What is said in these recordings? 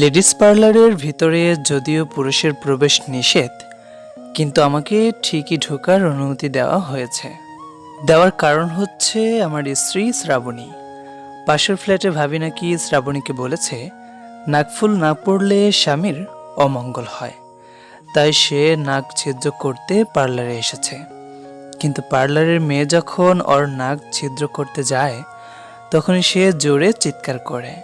Ladies পার্লারের ভিতরে যদিও পুরুষের প্রবেশ নিষেধ, কিন্তু আমাকে ঠিকই ঢোকার অনুমতি দেওয়া হয়েছে। দেওয়ার কারণ হচ্ছে আমার স্ত্রী শ্রাবণী। পাশের ফ্ল্যাটে ভাবি নাকি শ্রাবণীকে বলেছে নাকফুল না পড়লে স্বামীর অমঙ্গল হয়। তাই সে নাক ছিদ্র করতে পার্লারে এসেছে। কিন্তু পার্লারের মেয়ে যখন ওর নাক ছিদ্র করতে যায় তখন সে জোরে চিৎকার করে।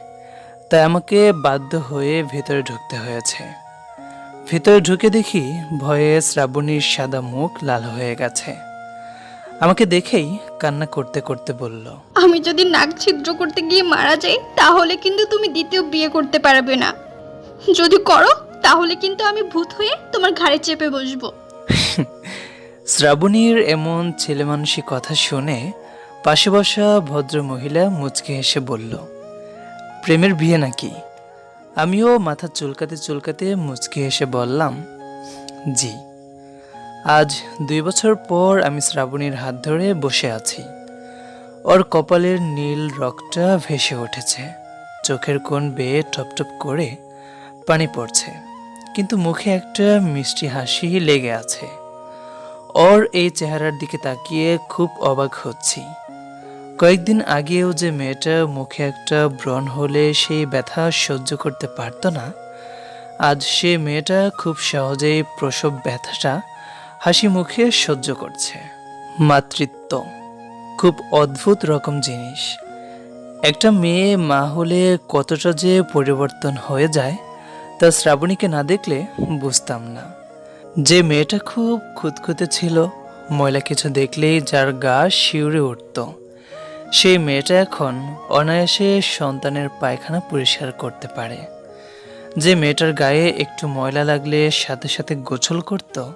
তাই আমাকে বাধ্য হয়ে ভেতরে ঢুকতে হয়েছে। ভেতরে ঢুকে দেখি ভয়ে শ্রাবণীর সাদা মুখ লাল হয়ে গেছে। আমাকে দেখেই কান্না করতে করতে বলল আমি যদি নাক ছিদ্র করতে গিয়ে মারা যাই তাহলে কিন্তু তুমি দ্বিতীয় বিয়ে করতে পারবে না। যদি করো তাহলে কিন্তু আমি ভূত হয়ে তোমার ঘাড়ে চেপে বসবো। শ্রাবণীর এমন ছেলেমানুষী কথা শুনে পাশে বসা ভদ্র মহিলা মুচকে হেসে বলল, প্রেমের বিয়ে নাকি? আমিও মাথা চুলকাতে চুলকাতে মুচকে হেসে বললাম, জি। আজ দুই বছর পর আমি শ্রাবণীর হাত ধরে বসে আছি। ওর কপালের নীল রক্তটা ভেসে উঠেছে। চোখের কোণ বেয়ে টপটপ করে পানি পড়ছে। কিন্তু মুখে একটা মিষ্টি হাসি লেগে আছে। ওর এই চেহারার দিকে তাকিয়ে খুব অবাক হচ্ছি। কয়েকদিন আগেও যে মেয়েটা মুখে একটা ব্রণ হলে সেই ব্যথা সহ্য করতে পারতো না, আজ সে মেয়েটা খুব সহজেই প্রসব ব্যথাটা হাসি মুখে সহ্য করছে। মাতৃত্ব খুব অদ্ভুত রকম জিনিস। একটা মেয়ে মা হলে কতটা যে পরিবর্তন হয়ে যায়, তা শ্রাবণীকে না দেখলে বুঝতাম না। যে মেয়েটা খুব খুঁতখুঁতে ছিল, ময়লা কিছু দেখলেই যার গা শিউরে উঠত। সেই মেয়েটা এখন অনায়াসে সন্তানের পায়খানা পরিষ্কার করতে পারে। যে মেয়েটার গায়ে একটু ময়লা লাগলে সাথে সাথে গোছল করত,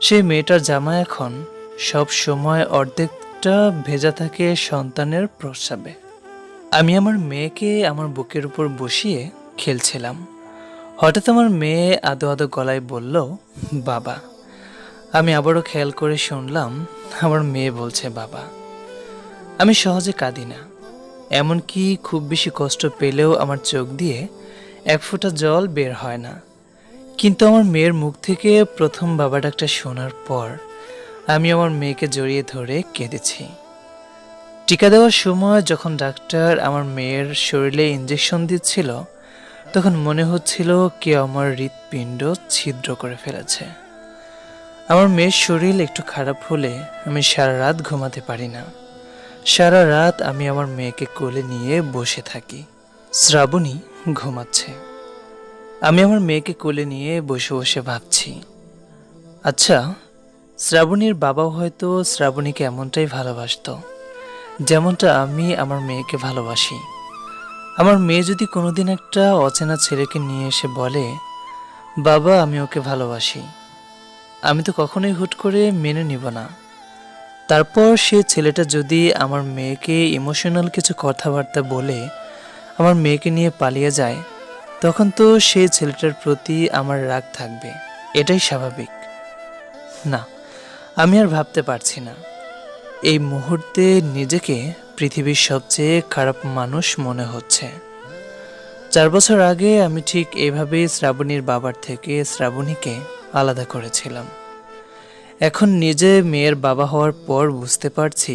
সেই মেয়েটার জামা এখন সব সময় অর্ধেকটা ভেজা থাকে সন্তানের প্রস্রাবে। আমি আমার মেয়েকে আমার বুকের উপর বসিয়ে খেলছিলাম। হঠাৎ আমার মেয়ে আদো আদো গলায় বলল, বাবা, আমি আবারও খেয়াল করে শুনলাম আমার মেয়ে বলছে, বাবা, আমি সহজে কাঁদি না। এমনকি খুব বেশি কষ্ট পেলেও আমার চোখ দিয়ে এক ফোঁটা জল বের হয় না। কিন্তু আমার মেয়ের মুখ থেকে প্রথম বাবা ডাকটা শোনার পর আমি আমার মেয়েকে জড়িয়ে ধরে কেঁদেছি। টিকা দেওয়ার সময় যখন ডাক্তার আমার মেয়ের শরীরে ইঞ্জেকশন দিচ্ছিল তখন মনে হচ্ছিল কেউ আমার হৃৎপিণ্ড ছিদ্র করে ফেলেছে। আমার মেয়ের শরীর একটু খারাপ হলে আমি সারা রাত ঘুমাতে পারি না। সারা রাত আমি আমার মেয়েকে কোলে নিয়ে বসে থাকি। শ্রাবণী ঘুমাচ্ছে। আমি আমার মেয়েকে কোলে নিয়ে বসে বসে ভাবছি আচ্ছা শ্রাবণীর বাবাও হয়তো শ্রাবণীকে এমনটাই ভালোবাসতো, যেমনটা আমি আমার মেয়েকে ভালোবাসি। আমার মেয়ে যদি কোনোদিন একটা অচেনা ছেলেকে নিয়ে এসে বলে, বাবা, আমি ওকে ভালোবাসি। আমি তো কখনোই হুট করে মেনে নিব না। তারপর সে ছেলেটা যদি আমার মেয়েকে ইমোশনাল কিছু কথাবার্তা বলে, আমার মেয়েকে নিয়ে পালিয়ে যায়, তখন তো সেই ছেলেটার প্রতি আমার রাগ থাকবে। এটাই স্বাভাবিক। না, আমি আর ভাবতে পারছি না। এই মুহূর্তে নিজেকে পৃথিবীর সবচেয়ে খারাপ মানুষ মনে হচ্ছে। চার বছর আগে আমি ঠিক এভাবেই শ্রাবণীর বাবার থেকে শ্রাবণীকে আলাদা করেছিলাম। এখন নিজে মেয়ের বাবা হওয়ার পর বুঝতে পারছি,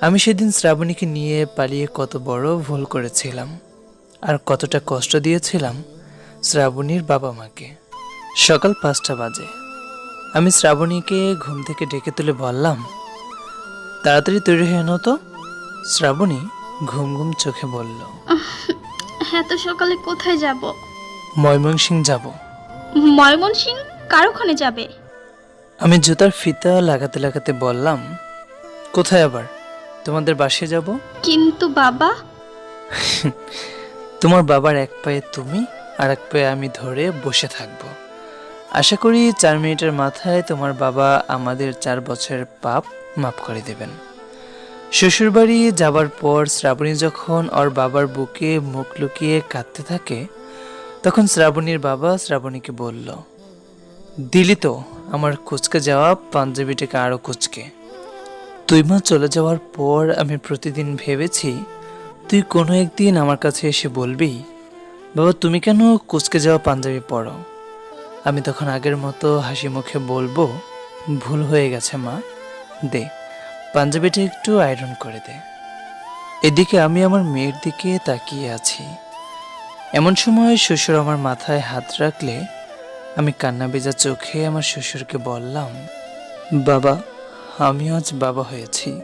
আমি সেদিন শ্রাবণীকে নিয়ে পালিয়ে কত বড় ভুল করেছিলাম আর কতটা কষ্ট দিয়েছিলাম শ্রাবণীর বাবা মাকে। সকাল পাঁচটা বাজে। আমি শ্রাবণীকে ঘুম থেকে ডেকে তুলে বললাম, তাড়াতাড়ি তৈরি হয়ে নাও তো। শ্রাবণী ঘুম ঘুম চোখে বলল হ্যাঁ তো সকালে কোথায় যাব? ময়মনসিং যাব। ময়মনসিং? কার ওখানে যাবে? আমি জুতার ফিতা লাগাতে লাগাতে বললাম কোথায় আবার? তোমাদের বাসে যাব? কিন্তু বাবা? তোমার বাবার এক পায়ে তুমি আর এক পায়ে আমি ধরে বসে থাকব। আশা করি চার মিনিটের মাথায় তোমার বাবা আমাদের চার বছরের পাপ মাফ করে দেবেন। শ্বশুরবাড়ি যাবার পর শ্রাবণী যখন ওর বাবার বুকে মুখ লুকিয়ে কাঁদতে থাকে, তখন শ্রাবণীর বাবা শ্রাবণীকে বলল, দিলি তো, আমার কুচকে যাওয়া পাঞ্জাবিটাকে আরও কুচকে। তুই মা চলে যাওয়ার পর আমি প্রতিদিন ভেবেছি, তুই কোনো একদিন আমার কাছে এসে বলবি, বাবা, তুমি কেন কুচকে যাওয়া পাঞ্জাবি পরো? আমি তখন আগের মতো হাসি মুখে বলব, ভুল হয়ে গেছে মা, দে। পাঞ্জাবিটা একটু আয়রন করে দে। এদিকে আমি আমার মেয়ের দিকে তাকিয়ে আছি। এমন সময় শ্বশুর আমার মাথায় হাত রাখলে আমি কান্না ভেজা চোখে আমার শ্বশুরকে বললাম, বাবা, আমি আজ বাবা হয়েছি।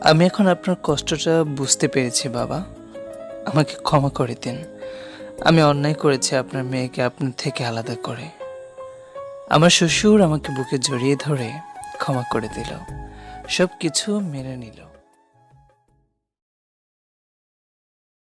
আমি এখন আপনার কষ্টটা বুঝতে পেরেছি, বাবা। আমাকে ক্ষমা করে দিন। আমি অন্যায় করেছি আপনার মেয়েকে আপনার থেকে আলাদা করে। আমার শ্বশুর আমাকে বুকে জড়িয়ে ধরে ক্ষমা করে দিল। সব কিছু মেনে নিল।